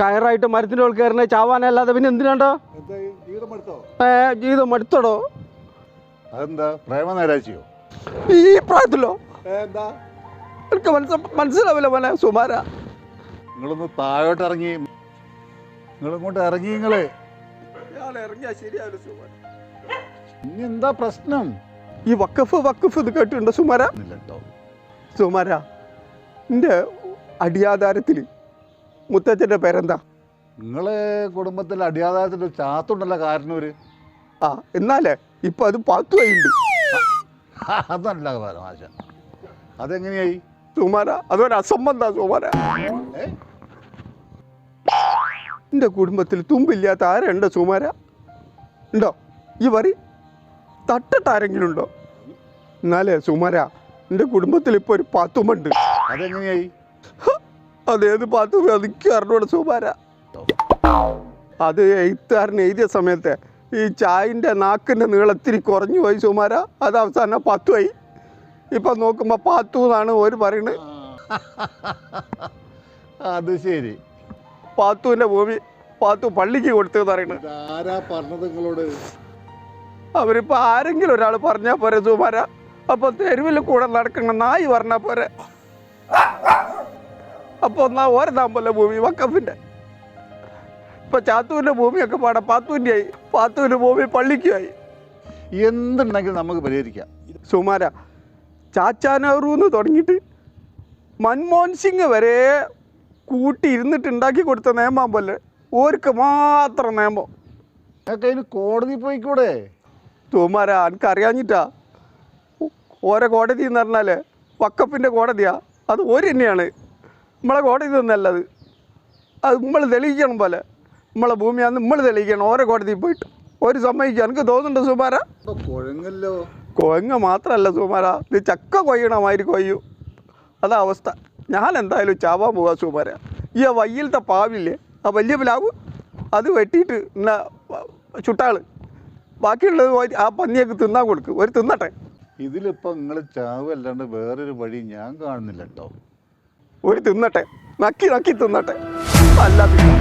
കയറായിട്ട് മരത്തിന്റെ ഉള്ളിൽ കയറുന്ന ചാവാനല്ലാതെ പിന്നെ എന്തിനാണ്ടോ? ജീവിതം മടുത്തടോ? അതെന്താ? പ്രേമ നേരാച്ചിയോ ഈ പ്രായത്തിലോ? എന്താ? എനിക്ക് മനസ്സ മനസ്സിലാവില്ല മോനെ സുമാര. നിങ്ങളൊന്ന് താഴോട്ട് ഇറങ്ങി നിങ്ങളിങ്ങോട്ട് ഇറങ്ങി നിങ്ങൾ. ഇറങ്ങിയാ ശരിയാവില്ല സുമാര. ഇനി എന്താ പ്രശ്നം? ഈ വക്കഫ് വക്കഫ് ഇത് കേട്ടിട്ടുണ്ടോ സുമാര? സുമാര എന്റെ അടിയാധാരത്തിൽ മുത്തച്ഛന്റെ പേരെന്താ? നിങ്ങളെ കുടുംബത്തിൽ അടിയാധാരത്തിൽ ചാത്തുണ്ടല്ലോ കാരണൂര് ആ എന്നാലേ ഇപ്പം അത് പാത്തുവായിണ്ട് അതല്ല പരമാശ അതെങ്ങനെയായി? സുമാര അതൊരു അസംബന്ധ സുമാര? എന്റെ കുടുംബത്തിൽ തുമ്പില്ലാത്ത ആരുണ്ട് സുമാര? ഉണ്ടോ? ഈ വറി തട്ടിട്ട് ആരെങ്കിലും ഉണ്ടോ? എന്നാലേ സുമാര എന്റെ കുടുംബത്തിൽ ഇപ്പോൾ ഒരു പാത്തുമുണ്ട് അതെങ്ങനെയായി? അതേത് പാത്തും അതിക്ക് അറിഞ്ഞൂടെ സുമാര. അത് എഴുത്തുകാരൻ എഴുതിയ സമയത്ത് ഈ ചായന്റെ നാക്കിന്റെ നീളത്തിരി കുറഞ്ഞു പോയി സുമാര. അത് അവസാനം പത്തുമായി ഇപ്പം നോക്കുമ്പോൾ പാത്തു എന്നാണ് ഒരു പറയുന്നത് അത് ശരി. പാത്തുവിന്റെ ഭൂമി പാത്തു പള്ളിക്ക് കൊടുത്തതെന്ന് പറയുന്നത് ആരാ പറഞ്ഞത് നിങ്ങളോട്? അവരിപ്പോൾ ആരെങ്കിലും ഒരാൾ പറഞ്ഞാ പോരെ സുമാര. അപ്പോൾ തെരുവിൽ കൂടെ നടക്കുന്ന നായി പറഞ്ഞാൽ പോരെ. അപ്പോൾ ഒന്നാ പോലെ ഭൂമി വക്കഫിന്റെ ഇപ്പൊ ചാത്തൂരിന്റെ ഭൂമിയൊക്കെ പാടെ പാത്തുവിന്റെ ആയി പാത്തൂരിന്റെ ഭൂമി പള്ളിക്കുമായി. എന്തുണ്ടെങ്കിലും നമുക്ക് പരിഹരിക്കാം. സുമാര ചാച്ചാനറു എന്ന് തുടങ്ങിയിട്ട് മൻമോഹൻ സിംഗ് വരെ കൂട്ടി ഇരുന്നിട്ട് ഉണ്ടാക്കി കൊടുത്ത നിയമം പോലെ ഓർക്ക് മാത്രം നിയമം അതിന് കോടതി പോയിക്കൂടെ? എനിക്ക് അറിയാഞ്ഞിട്ടാ ഓരോ കോടതി എന്ന് പറഞ്ഞാൽ വക്കപ്പിന്റെ കോടതിയാ. അത് ഒരു തന്നെയാണ്. നമ്മളെ കോടതി തന്നല്ലത് അത്. നമ്മൾ തെളിയിക്കണം പോലെ. നമ്മളെ ഭൂമിയാന്ന് നമ്മൾ തെളിയിക്കണം ഓരോ കോടതിയിൽ പോയിട്ട്. ഒരു സമ്മതിക്കുക എനിക്ക് തോന്നുന്നുണ്ട് സുമാര. കുഴങ്ങല്ലോ. കൊങ്ങ മാത്രമല്ല സുമാര. ഇത് ചക്ക കൊയ്യണമാതിരി കൊയ്യൂ. അതാ അവസ്ഥ. ഞാൻ എന്തായാലും ചാവാൻ പോവാ സുമാര. ഈ ആ വയ്യിലത്തെ പാവില്ലേ? ആ വലിയ പ്ലാവ്? അത് വെട്ടിയിട്ട് എന്നാ ചുട്ടാൾ. ബാക്കിയുള്ളത് ആ പന്നിയൊക്കെ തിന്നാൻ കൊടുക്കും. ഒരു തിന്നട്ടെ. ഇതിലിപ്പോ നിങ്ങൾ ചാവ് അല്ലാണ്ട് വേറൊരു വഴി ഞാൻ കാണുന്നില്ല കേട്ടോ ഒരു തിന്നട്ടെ. നക്കി നക്കി തിന്നട്ടെ. അല്ല പിന്നെ